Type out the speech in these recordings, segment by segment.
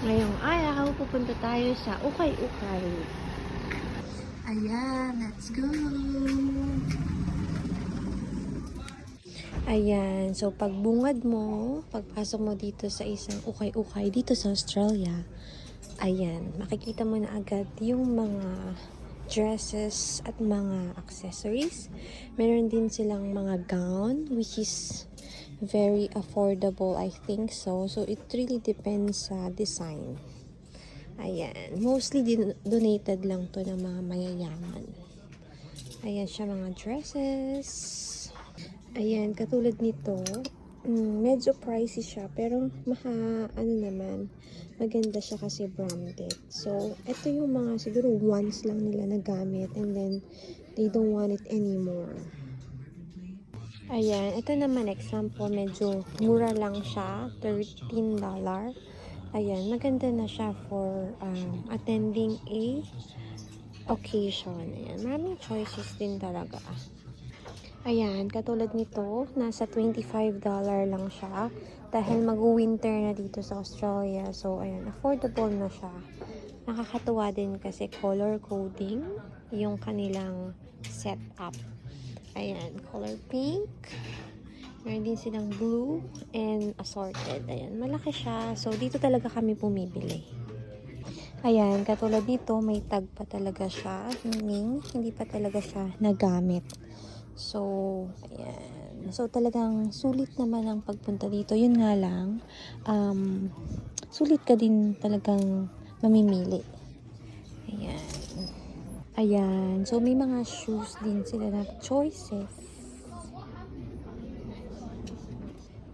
Ngayong araw, pupunta tayo sa Ukay-Ukay. Ayan, let's go! Ayan, so pagbungad mo, pagpasok mo dito sa isang ukay-ukay dito sa Australia, ayan, makikita mo na agad yung mga dresses at mga accessories. Meron din silang mga gown, which is very affordable, I think so. So, it really depends sa design. Ayan, mostly din- donated lang to ng mga mayayaman. Ayan siya mga dresses. Ayan, katulad nito, mm, medyo pricey siya, pero maha, ano naman, maganda siya kasi branded. So, ito yung mga siguro once lang nila nagamit and then they don't want it anymore. Ayan, ito naman example, medyo mura lang siya, $13. Ayan, maganda na siya for um, attending a occasion. Ayan, maraming choices din talaga. Ayan, katulad nito, nasa $25 lang siya. Dahil mag-winter na dito sa Australia. So, ayan, affordable na siya. Nakakatuwa din kasi color coding yung kanilang setup. Ayan, color pink. Meron din silang blue and assorted. Ayan, malaki siya. So, dito talaga kami pumibili. Ayan, katulad dito, may tag pa talaga siya. Meaning, hindi pa talaga siya nagamit. So, ayan. So, talagang sulit naman ang pagpunta dito. Yun nga lang, um, sulit ka din talagang mamimili. Ayan. Ayan. So, may mga shoes din sila na choices.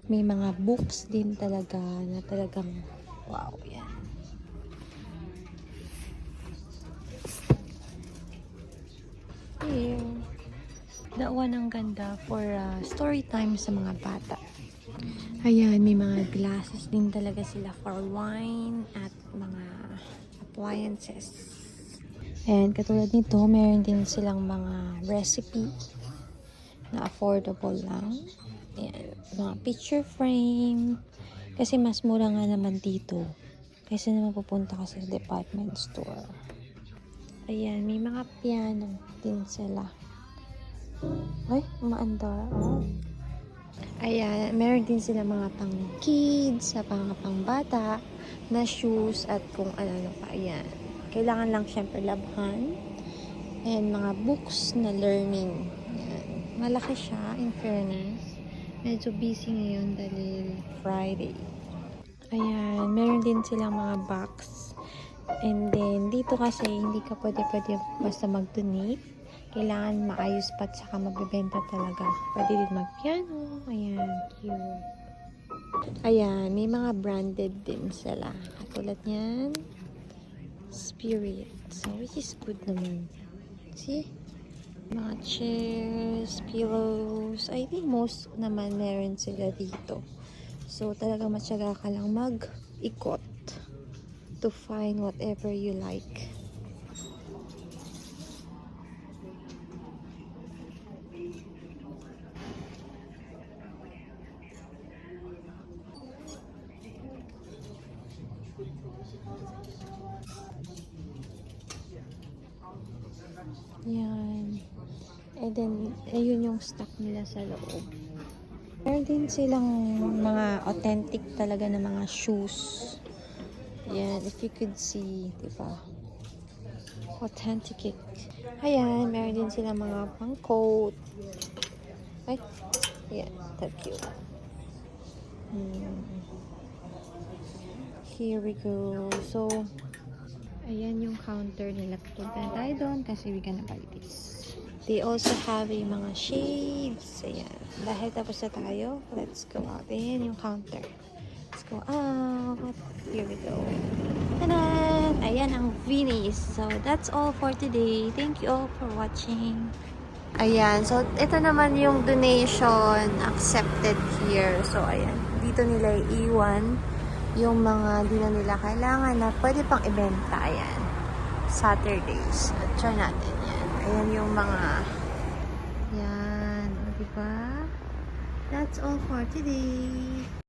May mga books din talaga na talagang wow, yan. Here. Daawan ang ganda for uh, story time sa mga bata. Ayan, may mga glasses din talaga sila for wine at mga appliances. And katulad nito, meron din silang mga recipe na affordable lang. Ayan, mga picture frame. Kasi mas mura nga naman dito. Kasi naman pupunta ka sa department store. Ayan, may mga piano din sila. Ay, umaandar. Oh. Ayan, meron din sila mga pang kids, sa pang pang bata, na shoes at kung ano-ano pa. Ayan. Kailangan lang syempre labhan. And mga books na learning. Ayan. Malaki siya, in fairness. Medyo busy ngayon dahil Friday. Ayan, meron din silang mga box. And then, dito kasi hindi ka pwede-pwede basta mag-donate. Kailangan maayos pa at saka magbebenta talaga. Pwede din mag-piano. Ayan, cute. Ayan, may mga branded din sila. Katulad niyan. Spirit. So, which is good naman. See? Mga chairs, pillows. I think most naman meron sila dito. So, talaga matyaga ka lang mag-ikot to find whatever you like. Yan. And then, ayun yung stock nila sa loob. Meron din silang mga authentic talaga na mga shoes. Yan, if you could see, di ba? Authentic. Ayan, meron din silang mga pang coat. Ay, yan, that cute. Hmm. Here we go. So, ayan yung counter nila. Punta na tayo doon kasi we gonna buy this. They also have a mga shades. Ayan. Dahil tapos na tayo, let's go out. Ayan yung counter. Let's go out. Here we go. Tanan! Ayan ang Venice. So, that's all for today. Thank you all for watching. Ayan. So, ito naman yung donation accepted here. So, ayan. Dito nila iwan yung mga di na nila kailangan na pwede pang ibenta. Ayan. Saturdays. Try natin yan. Ayan yung mga yan. O, diba? That's all for today.